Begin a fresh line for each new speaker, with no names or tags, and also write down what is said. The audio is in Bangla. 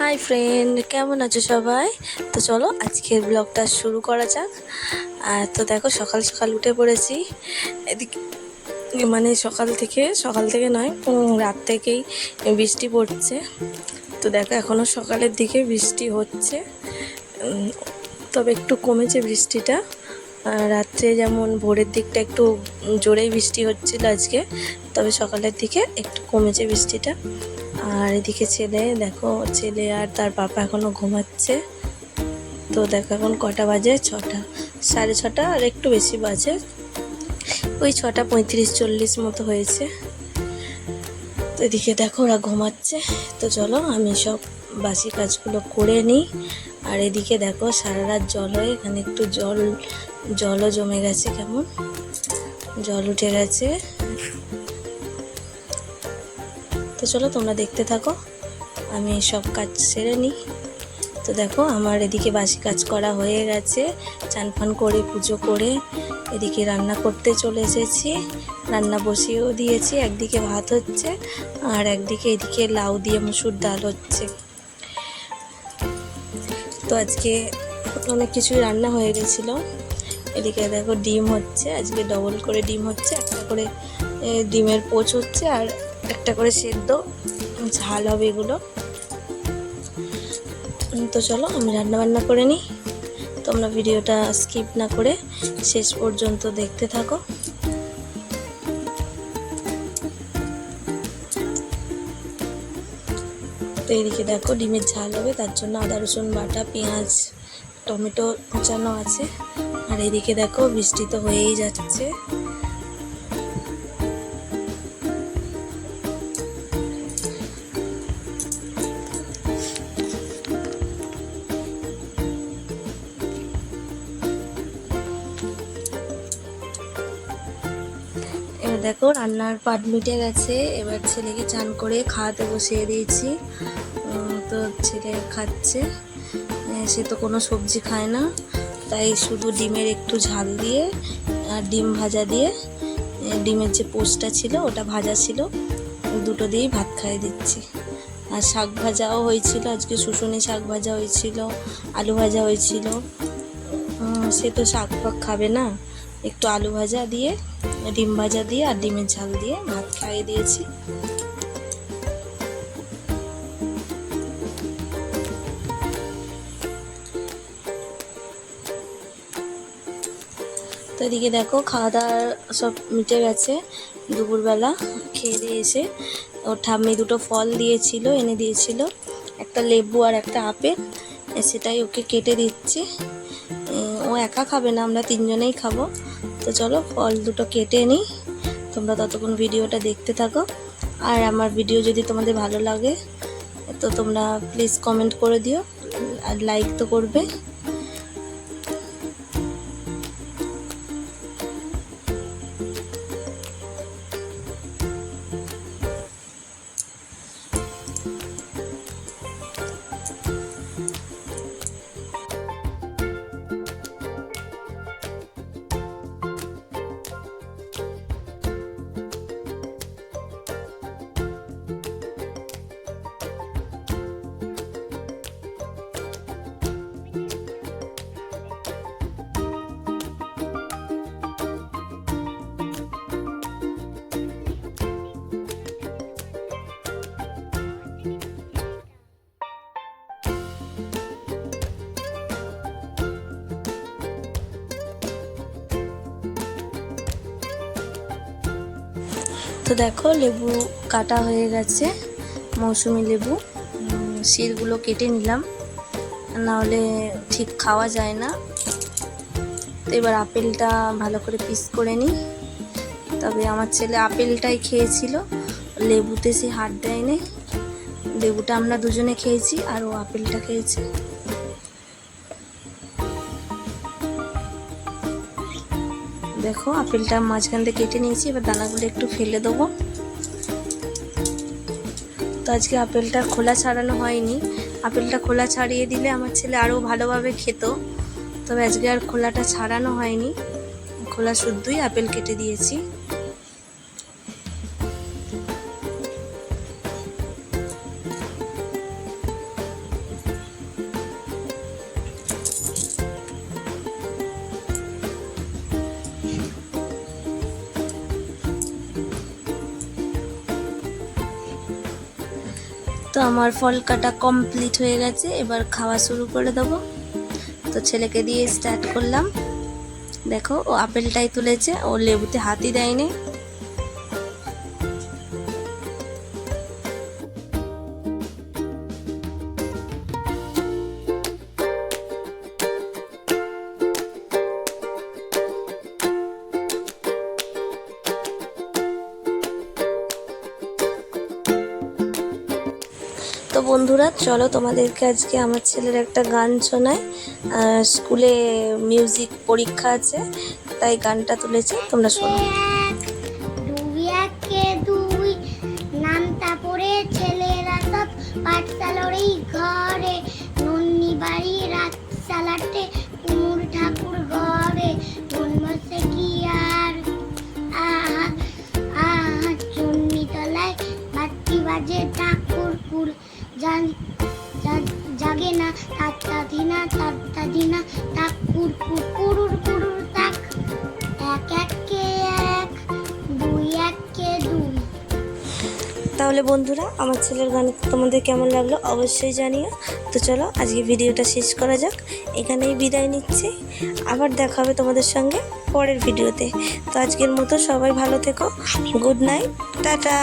হাই ফ্রেন্ড কেমন আছো সবাই? তো চলো, আজকের ব্লগটা শুরু করা যাক। আর তো দেখো, সকাল সকাল উঠে পড়েছি। এদিকে মানে সকাল থেকে সকাল থেকে নয় রাত থেকেই বৃষ্টি পড়ছে। তো দেখো এখনও সকালের দিকে বৃষ্টি হচ্ছে। তবে একটু কমেছে বৃষ্টিটা। রাত্রে যেমন ভোরের দিকটা একটু জোরেই বৃষ্টি হচ্ছিল আজকে, তবে সকালের দিকে একটু কমেছে বৃষ্টিটা। আর এদিকে ছেলে, দেখো ছেলে আর তার বাবা এখনও ঘুমাচ্ছে। তো দেখো এখন কটা বাজে? ছটা। সাড়ে ছটা আর একটু বেশি বাজে। ওই ছটা পঁয়ত্রিশ চল্লিশ মতো হয়েছে। তো এদিকে দেখো ওরা ঘুমাচ্ছে। তো চলো আমি সব বাসি কাজগুলো করে নিই। আর এদিকে দেখো সারা রাত জল হয়ে, এখানে একটু জল, জলও জমে গেছে কেমন? জল উঠে গেছে। তো চলো, তোমরা দেখতে থাকো। আমি সব কাজ সেরে নিই। তো দেখো, আমার এদিকে বাসি কাজ করা হয়ে গেছে। চান ফান করে, পুজো করে এদিকে রান্না করতে চলে এসেছি। রান্না বসিয়েও দিয়েছি, একদিকে ভাত হচ্ছে আর একদিকে এদিকে লাউ দিয়ে মুসুর ডাল হচ্ছে। তো আজকে অনেক কিছুই রান্না হয়ে গেছিল। এদিকে দেখো ডিম হচ্ছে, আজকে ডবল করে ডিম হচ্ছে, একটা করে ডিমের পোচ হচ্ছে আর একটা করে সেদ্ধ ঝাল হবে এগুলো। তো চলো, আমি রান্না বান্না করে নিই। তোমরা ভিডিওটা স্কিপ না করে শেষ পর্যন্ত দেখতে থাকো। তো এদিকে দেখো, ডিমের ঝাল হবে, তার জন্য আদা, রসুন, বাটা, পেঁয়াজ, টমেটো কুচানো আছে। আর এদিকে দেখো, বৃষ্টি তো হয়েই যাচ্ছে। দেখো, রান্নার পাট মিটে গেছে। এবার ছেলেকে চান করে খাওয়াতে বসিয়ে দিয়েছি। তো ছেলে খাচ্ছে। সে তো কোনো সবজি খায় না। তাই শুধু ডিমের একটু ঝাল দিয়ে আর ডিম ভাজা দিয়ে ডিমের যে পোস্টটা ছিল, ওটা ভাজা ছিল। দুটো দিয়েই ভাত খাইয়ে দিচ্ছি। আর শাক ভাজাও হয়েছিল। আজকে শুশুনি শাক ভাজা হয়েছিল, আলু ভাজা হয়েছিল। সে তো শাক ফাক খাবে না। একটু আলু ভাজা দিয়ে ডিম ভাজা দিয়ে আর ডিমের ঝাল দিয়ে ভাত খাইয়ে দিয়েছি। তো এদিকে দেখো খাওয়া দাওয়া সব মিটে গেছে। দুপুরবেলা খেয়ে দিয়ে এসে ওর ঠাম্মি দুটো ফল দিয়েছিল, এনে দিয়েছিল, একটা লেবু আর একটা আপেল। সেটাই ওকে কেটে দিচ্ছি। ও একা খাবে না, আমরা তিনজনেই খাব। তো চলো, ফল দুটো কেটে নিই। তোমরা ততক্ষণ ভিডিওটা দেখতে থাকো। আর আমার ভিডিও যদি তোমাদের ভালো লাগে, তো তোমরা প্লিজ কমেন্ট করে দিও। আর লাইক তো করবে। তো দেখো, লেবু কাটা হয়ে গেছে, মৌসুমি লেবু। শিরগুলো কেটে নিলাম, নাহলে ঠিক খাওয়া যায় না। তো এবার আপেলটা ভালো করে পিস করে নিই। তবে আমার ছেলে আপেলটাই খেয়েছিল, লেবুতে সে হাত দেয়নি। লেবুটা আমরা দুজনে খেয়েছি আর ও আপেলটা খেয়েছে। দেখো, আপেলটা মাঝখান থেকে কেটে নিয়েছি। এবার দানাগুলো একটু ফেলে দেবো। তো আজকে আপেলটা খোলা ছাড়ানো হয়নি। আপেলটা খোলা ছাড়িয়ে দিলে আমার ছেলে আরও ভালোভাবে খেত। তবে আজকে আর খোলাটা ছাড়ানো হয়নি। খোলা শুদ্ধই আপেল কেটে দিয়েছি। তো আমার ফল কাটা কমপ্লিট হয়ে গেছে, এবার খাওয়া শুরু করে দেবো। তো ছেলেকে দিয়ে স্টার্ট করলাম। দেখো, ও আপেলটাই তুলেছে, ও লেবুতে হাতই দেয়নি। তো বন্ধুরা, চলো তোমাদেরকে আজকে আমার ছেলের একটা গান শোনায় স্কুলে মিউজিক পরীক্ষা আছে, তাই গানটা তুলেছে, তোমরা শোনো।
দুই নামটা পড়ে ছেলেরা সব পাঠশালার এই ঘরে নন্নি বাড়ি রাত সালাটে কুমুর ঠাকুর ঘরে। বসে কি
তাহলে বন্ধুরা, আমার ছেলের গান তোমাদের কেমন লাগল অবশ্যই জানিও। তো চলো, আজকে ভিডিওটা শেষ করা যাক। এখানেই বিদায় নিচ্ছি। আবার দেখা হবে তোমাদের সঙ্গে পরের ভিডিওতে। তো আজকের মতো সবাই ভালো থেকো। Good night. টাটা।